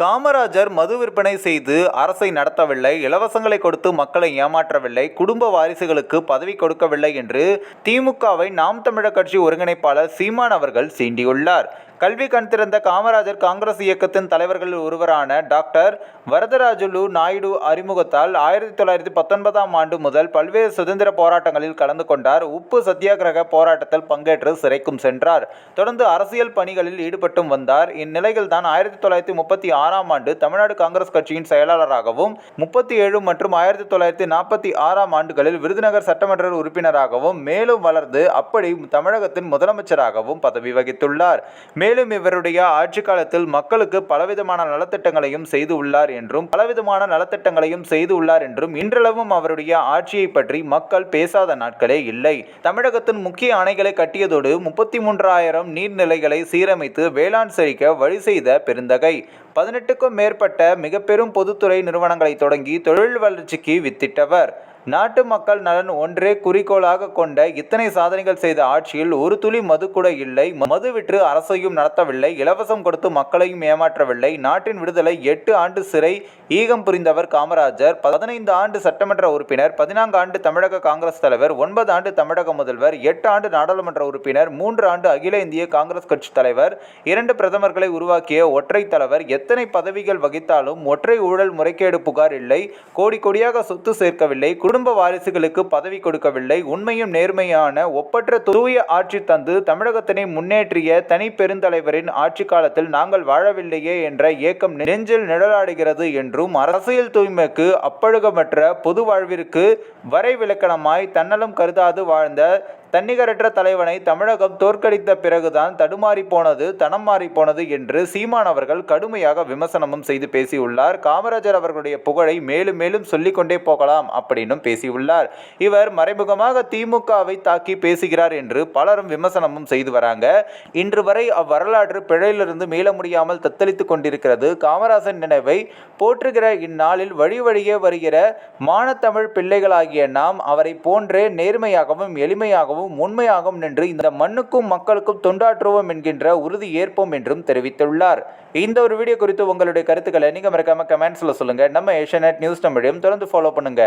காமராஜர் மது விற்பனை செய்து அரசை நடத்தவில்லை இலவசங்களை கொடுத்து மக்களை ஏமாற்றவில்லை குடும்ப வாரிசுகளுக்கு பதவி கொடுக்கவில்லை என்று திமுகவை நாம் தமிழர் கட்சி ஒருங்கிணைப்பாளர் சீமான் அவர்கள் சீண்டியுள்ளார். கல்வி கண் திறந்த காமராஜர் காங்கிரஸ் இயக்கத்தின் தலைவர்களில் ஒருவரான டாக்டர் வரதராஜுலு நாயுடு அறிமுகத்தால் ஆயிரத்தி தொள்ளாயிரத்தி பத்தொன்பதாம் ஆண்டு முதல் பல்வேறு சுதந்திர போராட்டங்களில் கலந்து கொண்டார். உப்பு சத்தியாகிரக போராட்டத்தில் பங்கேற்று சிறைக்கும் சென்றார். தொடர்ந்து அரசியல் பணிகளில் ஈடுபட்டும் வந்தார். இந்நிலையில் தான் ஆயிரத்தி தொள்ளாயிரத்தி முப்பத்தி ஆறாம் ஆண்டு தமிழ்நாடு காங்கிரஸ் கட்சியின் செயலாளராகவும் முப்பத்தி ஏழு மற்றும் ஆயிரத்தி தொள்ளாயிரத்தி நாற்பத்தி ஆறாம் ஆண்டுகளில் விருதுநகர் சட்டமன்ற உறுப்பினராகவும் மேலும் வளர்ந்து அப்படி தமிழகத்தின் முதலமைச்சராகவும் பதவி வகித்துள்ளார். மேலும் மேலும் இவருடைய ஆட்சி காலத்தில் மக்களுக்கு பலவிதமான நலத்திட்டங்களையும் செய்து உள்ளார் என்றும் பலவிதமான நலத்திட்டங்களையும் செய்து உள்ளார் என்றும் இன்றளவும் அவருடைய ஆட்சியை பற்றி மக்கள் பேசாத நாட்களே இல்லை. தமிழகத்தின் முக்கிய அணைகளை கட்டியதோடு முப்பத்தி மூன்றாயிரம் நீர்நிலைகளை சீரமைத்து வேளாண் செழிக்க வழி செய்த பெருந்தகை. பதினெட்டுக்கும் மேற்பட்ட மிக பெரும் பொதுத்துறை நிறுவனங்களை தொடங்கி தொழில் வளர்ச்சிக்கு வித்திட்டவர். நாட்டு மக்கள் நலன் ஒன்றே குறிக்கோளாக கொண்ட இத்தனை சாதனைகள் செய்த ஆட்சியில் ஒரு துளி மது கூட இல்லை. மது விற்று அரசையும் நடத்தவில்லை. இலவசம் கொடுத்து மக்களையும் ஏமாற்றவில்லை. நாட்டின் விடுதலை எட்டு ஆண்டு சிறை ஈகம் புரிந்தவர் காமராஜர் பதினைந்து ஆண்டு சட்டமன்ற உறுப்பினர் பதினான்கு ஆண்டு தமிழக காங்கிரஸ் தலைவர் ஒன்பது ஆண்டு தமிழக முதல்வர் எட்டு ஆண்டு நாடாளுமன்ற உறுப்பினர் மூன்று ஆண்டு அகில இந்திய காங்கிரஸ் கட்சி தலைவர் இரண்டு பிரதமர்களை உருவாக்கிய ஒற்றை தலைவர். எத்தனை பதவிகள் வகித்தாலும் ஒற்றை ஊழல் முறைகேடு புகார் இல்லை. கோடி கோடியாக சொத்து சேர்க்கவில்லை. குடும்ப வாரிசுகளுக்கு பதவி கொடுக்கவில்லை. உண்மையும் நேர்மையான ஒப்பற்ற தூய ஆட்சி தந்து தமிழகத்தினை முன்னேற்றிய தனி பெருந்தலைவரின் ஆட்சி காலத்தில் நாங்கள் வாழவில்லையே என்ற ஏக்கம் நெஞ்சில் நிழலாடுகிறது என்றும் அரசியல் தூய்மைக்கு அப்பழுகமற்ற பொது வாழ்விற்கு வரை விளக்கணமாய் தன்னலம் கருதாது வாழ்ந்த தன்னிகரற்ற தலைவனை தமிழகம் தோற்கடித்த பிறகுதான் தடுமாறி போனது தனம் மாறி போனது என்று சீமான் அவர்கள் கடுமையாக விமர்சனமும் செய்து பேசியுள்ளார். காமராஜர் அவர்களுடைய புகழை மேலும் மேலும் சொல்லிக்கொண்டே போகலாம் அப்படின்னும் பேசியுள்ளார். இவர் மறைமுகமாக திமுகவை தாக்கி பேசுகிறார் என்று பலரும் விமர்சனமும் செய்து வராங்க. இன்று வரை அவ்வரலாற்று பிழையிலிருந்து மீள முடியாமல் தத்தளித்துக் கொண்டிருக்கிறது. காமராஜன் நினைவை போற்றுகிற இந்நாளில் வழி வழியே வருகிற மானத்தமிழ் பிள்ளைகளாகிய நாம் அவரை போன்றே நேர்மையாகவும் எளிமையாகவும் உண்மையாகவும் நின்று இந்த மண்ணுக்கும் மக்களுக்கும் தொண்டாற்றுவோம் என்கின்ற உறுதி ஏற்போம் என்றும் தெரிவித்துள்ளார். இந்த ஒரு வீடியோ குறித்து உங்களுடைய கருத்துக்களை நீங்க மறக்காமல் கமெண்ட்ஸ்ல சொல்லுங்க. நம்ம ஏஷியநெட் நியூஸ் தமிழையும் தொடர்ந்து ஃபாலோ பண்ணுங்க.